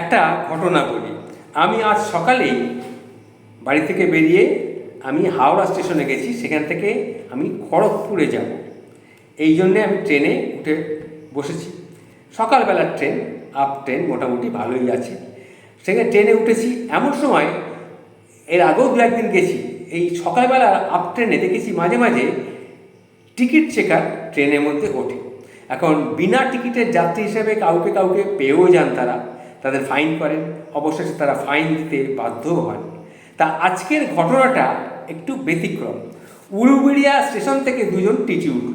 একটা ঘটনা বলি আমি আজ সকালে বাড়ি থেকে বেরিয়ে আমি হাওড়া স্টেশনে গেছি, সেখান থেকে আমি খড়গপুরে যাব। এই জন্যে আমি ট্রেনে উঠে বসেছি। সকালবেলার ট্রেন, আপ ট্রেন মোটামুটি ভালোই আছে। সেখানে ট্রেনে উঠেছি, এমন সময় এর আগেও দু একদিন গেছি, এই সকালবেলা আপ ট্রেনে দেখেছি মাঝে মাঝে টিকিট চেকার ট্রেনের মধ্যে ওঠে। এখন বিনা টিকিটের যাত্রী হিসেবে কাউকে কাউকে পেয়েও যান তারা। তাদের ফাইন করেন। অবশেষে তারা ফাইন দিতে বাধ্যও হন। তা আজকের ঘটনাটা একটু ব্যতিক্রম। উলুবেড়িয়া স্টেশন থেকে দুজন টিটি উঠল।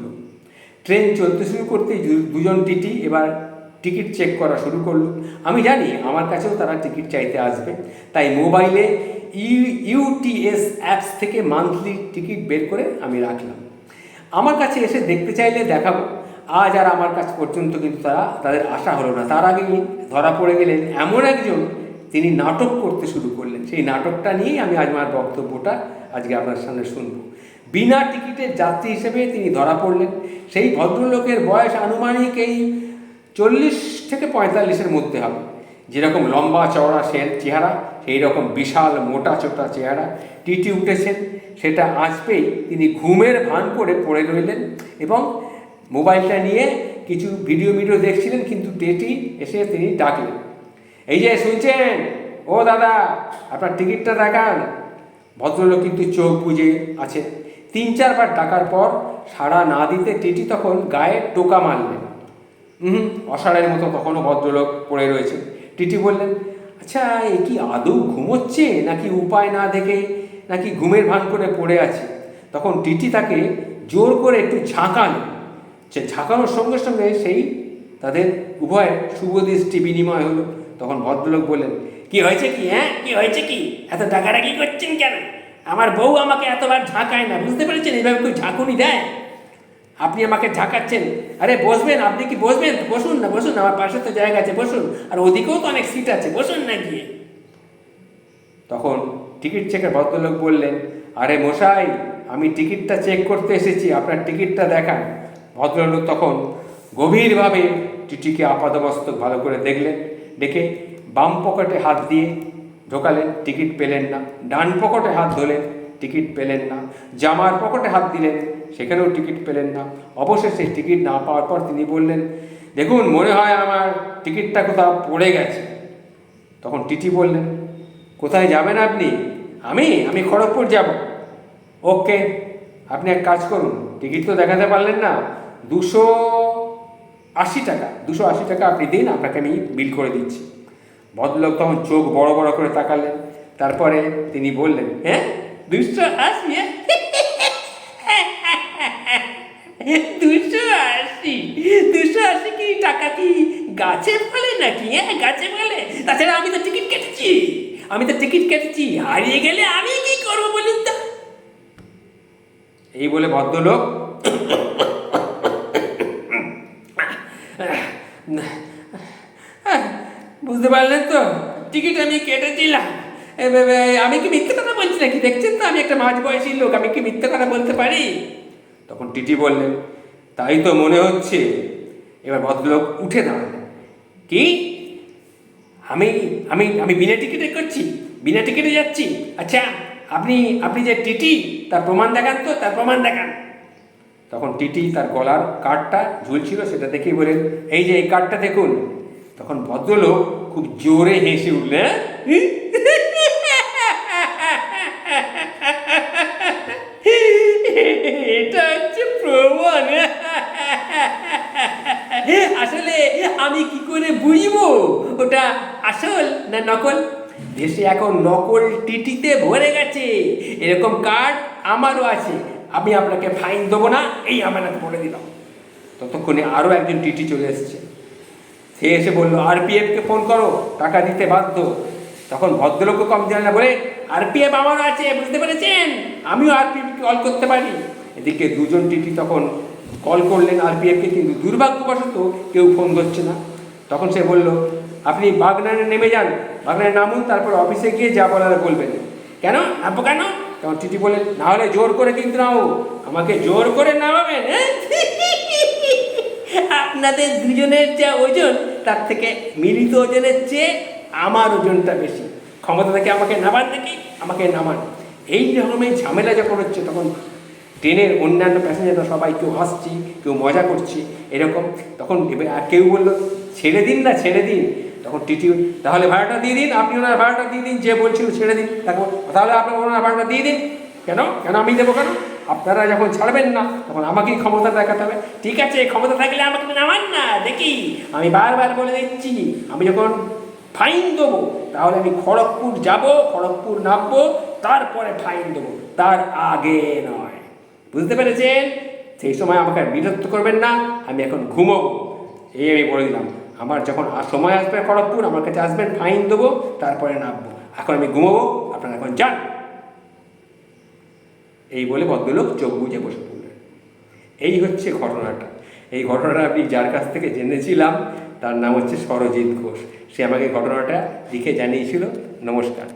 ট্রেন চলতে শুরু করতেই দু- দুজন টিটি এবার টিকিট চেক করা শুরু করল। আমি জানি আমার কাছেও তারা টিকিট চাইতে আসবে। তাই মোবাইলে ইউ ইউটিএস অ্যাপস থেকে মান্থলি টিকিট বের করে আমি রাখলাম। আমার কাছে এসে দেখতে চাইলে দেখাবো। আজ আর আমার কাছ পর্যন্ত কিন্তু তারা তাদের আশা হলো না। তার আগেই ধরা পড়ে গেলেন এমন একজন তিনি নাটক করতে শুরু করলেন। সেই নাটকটা নিয়েই আমি আজ আমার বক্তব্যটা আজকে আপনার সামনে শুনব। বিনা টিকিটের যাত্রী হিসেবে তিনি ধরা পড়লেন। সেই ভদ্রলোকের বয়স আনুমানিক এই চল্লিশ থেকে পঁয়তাল্লিশের মধ্যে হবে। যেরকম লম্বা চওড়া সে চেহারা, সেই রকম বিশাল মোটা চোটা চেহারা টিটি উঠেছেন। সেটা আসবেই তিনি ঘুমের ভান করে পড়ে রইলেন এবং মোবাইলটা নিয়ে কিছু ভিডিও ভিডিও দেখছিলেন, কিন্তু টেটি এসে তিনি ডাকলেন। এই যে শুনছেন? ও দাদা, আপনার টিকিটটা দেখান। ভদ্রলোক কিন্তু চোখ বুজে আছে। তিন চারবার ডাকার পর সাড়া না দিতে টিটি তখন গায়ে টোকা মারলেন। হুম অসাড়ের মতো তখনও ভদ্রলোক পড়ে রয়েছে টিটি বললেন আচ্ছা এ কি আদৌ ঘুমোচ্ছে? নাকি উপায় না দেখে নাকি ঘুমের ভান করে পড়ে আছে? তখন টিটি তাকে জোর করে একটু ঝাঁকানো ঝাঁকানোর সঙ্গে সঙ্গে সেই তাদের উভয়ের শুভ দৃষ্টি বিনিময় হলো। তখন ভদ্রলোক বললেন, কি হয়েছে কি হ্যাঁ? কি হয়েছে কি? এত ডাকাডাকি করছেন কেন? আমার বউ আমাকে এতবার ঝাঁকায় না, বুঝতে পেরেছেন? এইভাবে কেউ ঝাঁকুনি দেয়? আপনি আমাকে ঝাঁকাচ্ছেন? আরে বসবেন, আপনি কি বসবেন? বসুন না, বসুন, আমার পাশে তো জায়গা আছে, বসুন। আর ওদিকেও তো অনেক সিট আছে, বসুন না গিয়ে। তখন টিকিট চেকের ভদ্রলোক বললেন, আরে মশাই, আমি টিকিটটা চেক করতে এসেছি, আপনার টিকিটটা দেখান। ভদ্রলোক তখন গভীরভাবে টিটিকে আপাদমস্তক ভালো করে দেখলেন, দেখে বাম পকেটে হাত দিয়ে ঢোকালেন, টিকিট পেলেন না। ডান পকেটে হাত ধরলেন, টিকিট পেলেন না। জামার পকেটে হাত দিলেন, সেখানেও টিকিট পেলেন না। অবশেষে টিকিট না পাওয়ার পর তিনি বললেন, দেখুন, মনে হয় আমার টিকিটটা কোথাও পড়ে গেছে। তখন টিটি বললেন, কোথায় যাবেন আপনি? আমি? আমি খড়গপুর যাব। ওকে, আপনি এক কাজ করুন, টিকিট তো দেখাতে পারলেন না। দুশো আশি টাকা, দুশো আশি টাকা আপনি দিন, আপনাকে আমি বিল করে দিচ্ছি। ভদ্রলোক তখন চোখ বড় বড় করে তাকালেন। তারপরে তিনি বললেন হ্যাঁ দুশো আশি? দুশো আশি? দুশো আশি কি টাকা কি গাছে ফলে নাকি হ্যাঁ গাছে ফলে? তাছাড়া আমি তো টিকিট কেটেছি। আমি তো টিকিট কেটেছি, হারিয়ে গেলে আমি কি করব বলুন তো? এই বলে ভদ্রলোক বুঝতে পারলেন তো? টিকিট আমি বে- বে- আমি কি মিথ্যে কথা বলছি নাকি? দেখছেন তো, আমি একটা মাঝ বয়সী লোক, আমি কি মিথ্যে কথা বলতে পারি? তখন টিটি বললেন, তাই তো মনে হচ্ছে। এবার ভদ্রলোক উঠে দাঁড়ালেন। কি? আমি আমি আমি বিনা টিকিটে করছি, বিনা টিকিটে যাচ্ছি? আচ্ছা আপনি আপনি যে টিটি, তার প্রমাণ দেখান তো, তার প্রমাণ দেখান। তখন টিটি তার গলার কার্ডটা ঝুলছিল, সেটা দেখেই বলেন এই যে, এই কার্ডটা দেখুন। তখন ভদ্রলোক খুব জোরে হেসে উঠলেন এটা হচ্ছে প্রমাণ। আসলে আমি কি করে বুঝব? ওটা আসল না নকল? দেশে এখন নকল টিটিতে ভরে গেছে। এরকম কার্ড আমারও আছে। আমি আপনাকে ফাইন দেবো না, এই আমানত বলে দিলাম। ততক্ষণে আরও একজন টিটি চলে এসেছে। সে এসে বলল আরপিএফকে ফোন করো, টাকা দিতে বাধ্য। তখন ভদ্রলোকও কম জানে না, বলে, আরপিএফ আমারও আছে, বুঝতে পেরেছেন? আমিও আরপিএফকে কল করতে পারি। এদিকে দুজন টিটি তখন কল করলেন আরপিএফকে কিন্তু দুর্ভাগ্যবশত কেউ ফোন করছে না। তখন সে বলল, আপনি বাগনানে নেমে যান, বাগনানে নামুন, তারপর অফিসে গিয়ে যা বলার বলবেন। কেন? নামবো কেন? তখন টিটি বললেন, না হলে জোর করে কিন্তু নাও আমাকে জোর করে নামাবেন হ্যাঁ? আপনাদের দুজনের যা ওজন, তার থেকে মিলিত ওজনের চেয়ে আমার ওজনটা বেশি। ক্ষমতা থেকে আমাকে নামান দেখি আমাকে নামান। এই রকমের ঝামেলা যখন হচ্ছে, তখন ট্রেনের অন্যান্য প্যাসেঞ্জাররা সবাই কেউ হাসছি, কেউ মজা করছি, এরকম। তখন আর কেউ বলল, ছেড়ে দিন না, ছেড়ে দিন। তখন টিটি তাহলে ভাড়াটা দিয়ে দিন, আপনি ওনার ভাড়াটা দিয়ে দিন, যে বলছিল ছেড়ে দিন। তারপর, তাহলে আপনি ওনার ভাড়াটা দিয়ে দিন। কেন? কেন আমি দেবো কেন? আপনারা যখন ছাড়বেন না, তখন আমাকেই ক্ষমতা দেখাতে হবে। ঠিক আছে ক্ষমতা থাকলে আমাকে নামান না, দেখি। আমি বারবার বলে দিচ্ছি, আমি যখন ফাইন দেবো, তাহলে আমি খড়গপুর যাব, খড়গপুর নামবো, তারপরে ফাইন দেবো। তার আগে নয়। বুঝতে পেরেছেন? সেই সময় আমাকে বিরক্ত করবেন না, আমি এখন ঘুমোবো। এই আমি বলে দিলাম, আমার যখন সময় আসবে খড়গপুর, আমার কাছে আসবেন, ফাইন দেবো, তারপরে নামবো। এখন আমি ঘুমোবো, আপনারা এখন যান। এই বলে ভদ্রলোক চোখ বুঝে বসে পড়লেন। এই হচ্ছে ঘটনাটা। এই ঘটনাটা আমি যার কাছ থেকে জেনেছিলাম, তার নাম হচ্ছে সরজিৎ ঘোষ। সে আমাকে ঘটনাটা লিখে জানিয়েছিল। নমস্কার।